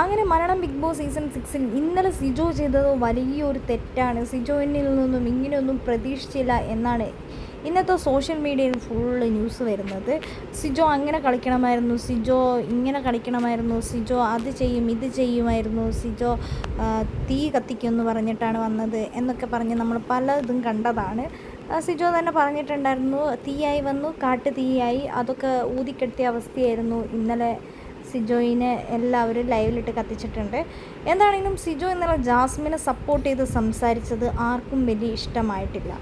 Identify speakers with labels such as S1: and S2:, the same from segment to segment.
S1: അങ്ങനെ Malayalam big boss season സിക്സിൽ ഇന്നലെ സിജോ ചെയ്തത് വലിയൊരു തെറ്റാണ്. സിജോയിനിൽ നിന്നും ഇങ്ങനെയൊന്നും പ്രതീക്ഷിച്ചില്ല എന്നാണ് ഇന്നത്തെ സോഷ്യൽ മീഡിയയിൽ ഫുള്ള് ന്യൂസ് വരുന്നത്. സിജോ അങ്ങനെ കളിക്കണമായിരുന്നു. സിജോ ഇങ്ങനെ കളിക്കണമായിരുന്നു. സിജോ അത് ചെയ്യും ഇത് ചെയ്യുമായിരുന്നു. സിജോ തീ കത്തിക്കുമെന്ന് പറഞ്ഞിട്ടാണ് വന്നത് എന്നൊക്കെ പറഞ്ഞ് നമ്മൾ പലതും കണ്ടതാണ്. സിജോ തന്നെ പറഞ്ഞിട്ടുണ്ടായിരുന്നു തീയായി വന്നു കാട്ട് തീയായി അതൊക്കെ ഊതിക്കെട്ടിയ അവസ്ഥയായിരുന്നു ഇന്നലെ സിജോയിനെ എല്ലാവരും ലൈവിലിട്ട് കത്തിച്ചിട്ടുണ്ട്. എന്താണെങ്കിലും സിജോ എന്നുള്ള ജാസ്മിനെ സപ്പോർട്ട് ചെയ്ത് സംസാരിച്ചത് ആർക്കും വലിയ ഇഷ്ടമായിട്ടില്ല.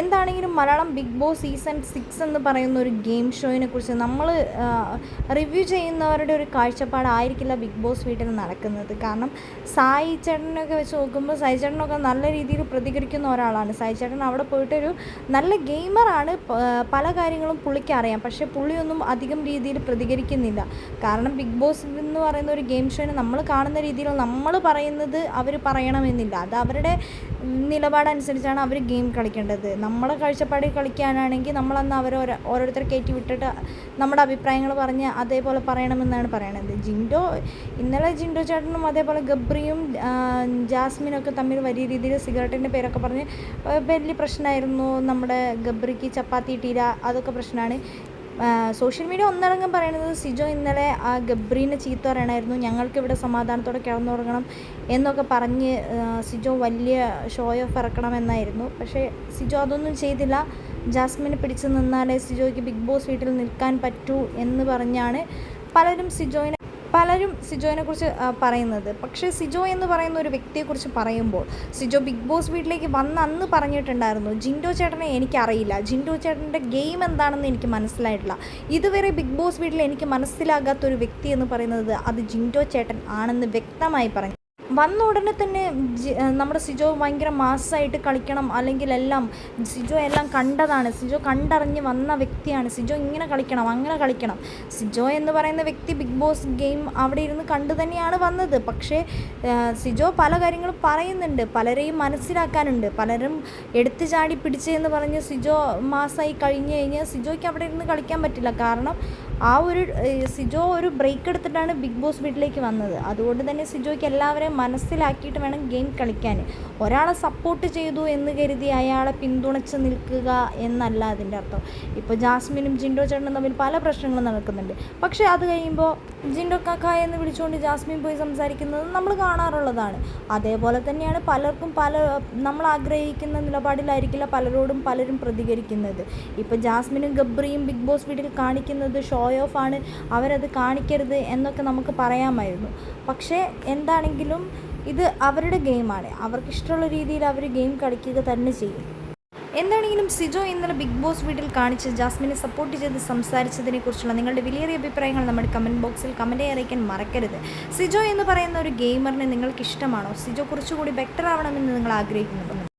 S1: എന്താണെങ്കിലും Malayalam big boss season six എന്ന് പറയുന്ന ഒരു ഗെയിം ഷോയിനെ കുറിച്ച് നമ്മൾ റിവ്യൂ ചെയ്യുന്നവരുടെ ഒരു കാഴ്ചപ്പാടായിരിക്കില്ല ബിഗ് ബോസ് വീട്ടിൽ നടക്കുന്നത്. കാരണം സായി ചേട്ടനൊക്കെ വെച്ച് നോക്കുമ്പോൾ സായി ചേട്ടനൊക്കെ നല്ല രീതിയിൽ പ്രതികരിക്കുന്ന ഒരാളാണ്. സായി ചേട്ടൻ അവിടെ പോയിട്ടൊരു നല്ല ഗെയിമറാണ് പല കാര്യങ്ങളും പുള്ളിക്ക് അറിയാം. പക്ഷേ പുള്ളിയൊന്നും അധികം രീതിയിൽ പ്രതികരിക്കുന്നില്ല. കാരണം ബിഗ് ബോസ് എന്ന് പറയുന്ന ഒരു ഗെയിം ഷോയിന് നമ്മൾ കാണുന്ന രീതിയിൽ നമ്മൾ പറയുന്നത് അവർ പറയണമെന്നില്ല. അത് അവരുടെ നിലപാടനുസരിച്ചാണ് അവർ ഗെയിം കളിക്കേണ്ടത്. നമ്മളെ കാഴ്ചപ്പാടിൽ കളിക്കാനാണെങ്കിൽ നമ്മളന്ന് അവരെ ഓരോ ഓരോരുത്തരെ കയറ്റി വിട്ടിട്ട് നമ്മുടെ അഭിപ്രായങ്ങൾ പറഞ്ഞ് അതേപോലെ പറയണമെന്നാണ് പറയണത്. ജിൻഡോ ഇന്നലെ ജിൻഡോ ചേട്ടനും അതേപോലെ ഗബ്രിയും ജാസ്മിനൊക്കെ തമ്മിൽ വലിയ രീതിയിൽ സിഗരറ്റിന്റെ പേരൊക്കെ പറഞ്ഞ് വലിയ പ്രശ്നമായിരുന്നു നമ്മുടെ ഗബ്രിക്ക് ചപ്പാത്തി ഇട്ടില്ല അതൊക്കെ പ്രശ്നമാണ്. സോഷ്യൽ മീഡിയ ഒന്നടങ്കം പറയുന്നത് സിജോ ഇന്നലെ ആ ഗബ്രീനെ ചീത്ത പറയണമായിരുന്നു ഞങ്ങൾക്ക് ഇവിടെ സമാധാനത്തോടെ കിടന്നുറങ്ങണം എന്നൊക്കെ പറഞ്ഞ് സിജോ വലിയ ഷോ ഓഫ് ഇറക്കണമെന്നായിരുന്നു. പക്ഷേ സിജോ അതൊന്നും ചെയ്തില്ല. ജാസ്മിനെ പിടിച്ച് നിന്നാലേ സിജോയ്ക്ക് ബിഗ് ബോസ് വീട്ടിൽ നിൽക്കാൻ പറ്റൂ എന്ന് പറഞ്ഞാണ് പലരും സിജോയിനെ പലരും സിജോയിനെ കുറിച്ച് ആ, പറയുന്നത്. പക്ഷേ സിജോ എന്ന് പറയുന്ന ഒരു വ്യക്തിയെക്കുറിച്ച് പറയുമ്പോൾ സിജോ ബിഗ് ബോസ് വീട്ടിലേക്ക് വന്ന് അന്ന് പറഞ്ഞിട്ടുണ്ടായിരുന്നു ജിൻഡോ ചേട്ടനെ എനിക്കറിയില്ല. ജിൻഡോ ചേട്ടന്റെ ഗെയിം എന്താണെന്ന് എനിക്ക് മനസ്സിലായിട്ടില്ല. ഇതുവരെ ബിഗ് ബോസ് വീട്ടിൽ എനിക്ക് മനസ്സിലാകാത്ത ഒരു വ്യക്തി എന്ന് പറയുന്നത് അത് ജിൻഡോ ചേട്ടൻ ആണെന്ന് വ്യക്തമായി പറഞ്ഞു. വന്ന ഉടനെ തന്നെ നമ്മുടെ സിജോ ഭയങ്കര മാസ്സായിട്ട് കളിക്കണം. അല്ലെങ്കിൽ എല്ലാം സിജോ എല്ലാം കണ്ടതാണ്. സിജോ കണ്ടറിഞ്ഞ് വന്ന വ്യക്തിയാണ്. സിജോ ഇങ്ങനെ കളിക്കണം അങ്ങനെ കളിക്കണം. സിജോ എന്ന് പറയുന്ന വ്യക്തി ബിഗ് ബോസ് ഗെയിം അവിടെ ഇരുന്ന് കണ്ടു തന്നെയാണ് വന്നത്. പക്ഷേ സിജോ പല കാര്യങ്ങളും പറയുന്നുണ്ട്. പലരെയും മനസ്സിലാക്കാനുണ്ട്. പലരും എടുത്തു ചാടി പിടിച്ചെന്ന് പറഞ്ഞ് സിജോ മാസമായി കഴിഞ്ഞ് കഴിഞ്ഞാൽ സിജോയ്ക്ക് അവിടെ ഇരുന്ന് കളിക്കാൻ പറ്റില്ല. കാരണം ആ ഒരു സിജോ ഒരു ബ്രേക്ക് എടുത്തിട്ടാണ് ബിഗ് ബോസ് വീട്ടിലേക്ക് വന്നത്. അതുകൊണ്ട് തന്നെ സിജോയ്ക്ക് എല്ലാവരെയും മനസ്സിലാക്കിയിട്ട് വേണം ഗെയിം കളിക്കാൻ. ഒരാളെ സപ്പോർട്ട് ചെയ്തു എന്ന് കരുതി അയാളെ പിന്തുണച്ച് നിൽക്കുക എന്നല്ല അതിന്റെ അർത്ഥം. ഇപ്പോൾ ജാസ്മിനും ജിൻഡോ ചേട്ടനും തമ്മിൽ പല പ്രശ്നങ്ങളും നടക്കുന്നുണ്ട്. പക്ഷേ അത് കഴിയുമ്പോൾ ജിൻഡോ കാക്ക എന്ന് വിളിച്ചുകൊണ്ട് ജാസ്മിൻ പോയി സംസാരിക്കുന്നത് നമ്മൾ കാണാറുള്ളതാണ്. അതേപോലെ തന്നെയാണ് പലർക്കും പല നമ്മൾ ആഗ്രഹിക്കുന്ന നിലപാടിലായിരിക്കില്ല പലരോടും പലരും പ്രതികരിക്കുന്നത്. ഇപ്പോൾ ജാസ്മിനും ഗബ്രിയും ബിഗ് ബോസ് വീട്ടിൽ കാണിക്കുന്നത് ഷോ ഓഫ് ആണ് അവരത് കാണിക്കരുത് എന്നൊക്കെ നമുക്ക് പറയാമായിരുന്നു. പക്ഷേ എന്താണെങ്കിലും ഇത് അവരുടെ ഗെയിമാണ് അവർക്കിഷ്ടമുള്ള രീതിയിൽ അവർ ഗെയിം കളിക്കുക തന്നെ ചെയ്യും. എന്താണെങ്കിലും സിജോ ഇന്നലെ ബിഗ് ബോസ് വീട്ടിൽ കാണിച്ച് ജാസ്മിനെ സപ്പോർട്ട് ചെയ്ത് സംസാരിച്ചതിനെ കുറിച്ചുള്ള നിങ്ങളുടെ വിലയേറിയ അഭിപ്രായങ്ങൾ നമ്മുടെ കമന്റ് ബോക്സിൽ കമന്റ് അറിയിക്കാൻ മറക്കരുത്. സിജോ എന്ന് പറയുന്ന ഒരു ഗെയിമറിനെ നിങ്ങൾക്ക് ഇഷ്ടമാണോ സിജോ കുറച്ചുകൂടി ബെറ്റർ ആവണമെന്ന് നിങ്ങൾ ആഗ്രഹിക്കുന്നുണ്ടോ?